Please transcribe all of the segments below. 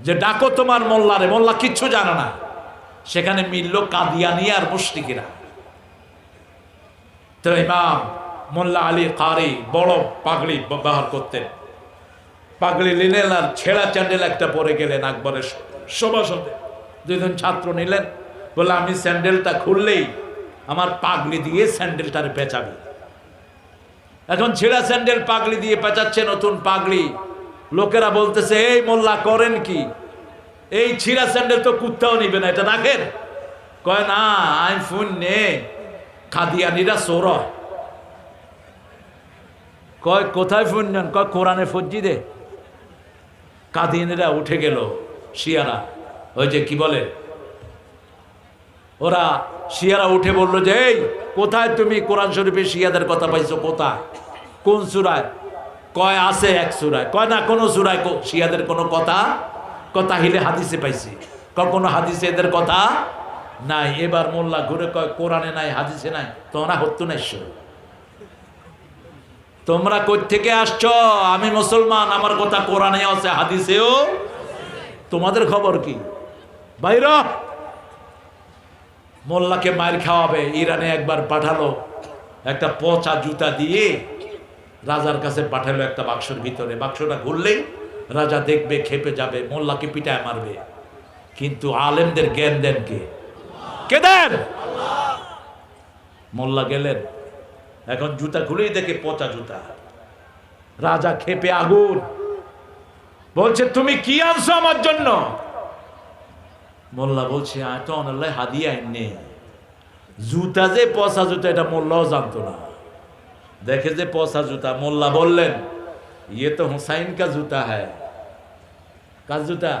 যে ডাকো তোমার মোল্লারে, মোল্লা কিচ্ছু জানে না। সেখানে মিলল কাদিয়ানি আর মুশরিকেরা। তো ইমাম মোল্লা আলী কারি বড় পাগড়ি ব্যবহার করতেন। পাগড়ি নিলেন আর ছেঁড়া চ্যান্ডেল একটা পরে গেলেন আকবরের সভাসদে। দুজন ছাত্র নিলেন। বলে আমি স্যান্ডেলটা খুললেই আমার পাগড়ি দিয়ে স্যান্ডেলটারে পেঁচাবি। এখন ছেঁড়া স্যান্ডেল পাগড়ি দিয়ে পেঁচাচ্ছে নতুন পাগড়ি। লোকেরা বলতেছে, এই মোল্লা করেন কি? এই ছিঁড়া স্যান্ডেল তো কুত্তাও নিবে না, এটা রাখেন কয়, না আই ফোন নে, খাদিয়ানিরা সোর কয়, কোথায় ফোন নেন? কয়, কোরআনে ফজ্জি দে কাদিয়ানিরা উঠে গেল, শিয়ারা। ওই যে কি বলে? ওরা শিয়ারা উঠে বলল যে, এই, কোথায় তুমি? কোরআন শরীফে শিয়াদের কথা পাইছো কোথায়? কোন সুরায়? কয় আছে এক সুরায়? কয় না, কোনো সুরায় শিয়াদের কোনো কথা? কথা হিলে হাদিসে পাইছি। কয় কোনো হাদিসে এদের কথা নাই। এবার মোল্লা ঘুরে কয়, কোরআনে নাই, হাদিসে নাই? তোমরা হত্য নাই তোমরা কই থেকে আসছো? আমি মুসলমান, আমার কথা কোরআনে আছে, হাদিসেও? তোমাদের খবর কি? বাইর মোল্লাকে মার খাওয়াবে। ইরানে একবার পাঠালো একটা পচা জুতা দিয়ে রাজার কাছে পাঠালো একটা বাক্সের ভিতরে। বাক্সটা ঘুরলেই রাজা দেখবে, খেপে যাবে, মোল্লাকে পিটায় মারবে। কিন্তু আলেমদের জ্ঞান দেন কে? কে দেন? মোল্লা গেলেন। এখন জুতা খুলেই দেখে পচা জুতা। রাজা খেপে আগুন। বলছে, তুমি কি আনছো আমার জন্য? মোল্লা বলছে তো অনাল্লাহ হাদিয়া আইনে জুতা যে পচা জুতা, এটা মোল্লাও জানতো না। দেখে যে পচা জুতা, মোল্লা বললেন ইয়ে তো হুসাইন কা জুতা হ্যায়। জুতা?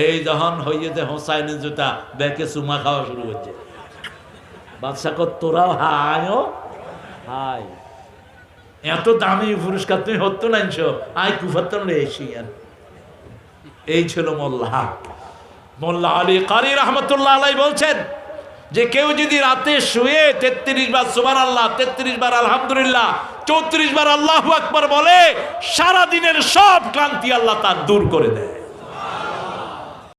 এই যখন হইয়ে যে হোসাইনের জুতা ব্যাকে চুমা খাওয়া শুরু হচ্ছে বাদশা তোরাও হায়ও হাই এত দামি পুরস্কার, তুমি হতো না আই কুফাত্তর এসি আর। এই ছিল মোল্লা। মোল্লা আলী কারি রহমতুল্লাহ আলাই বলছেন যে কেউ যদি রাতে শুয়ে তেত্রিশ বার সুবার আল্লাহ তেত্রিশ বার আলহামদুলিল্লাহ, চৌত্রিশ বার আল্লাহ আকবর বলে সারা দিনের সব ক্লান্তি আল্লাহ তার দূর করে দেয়।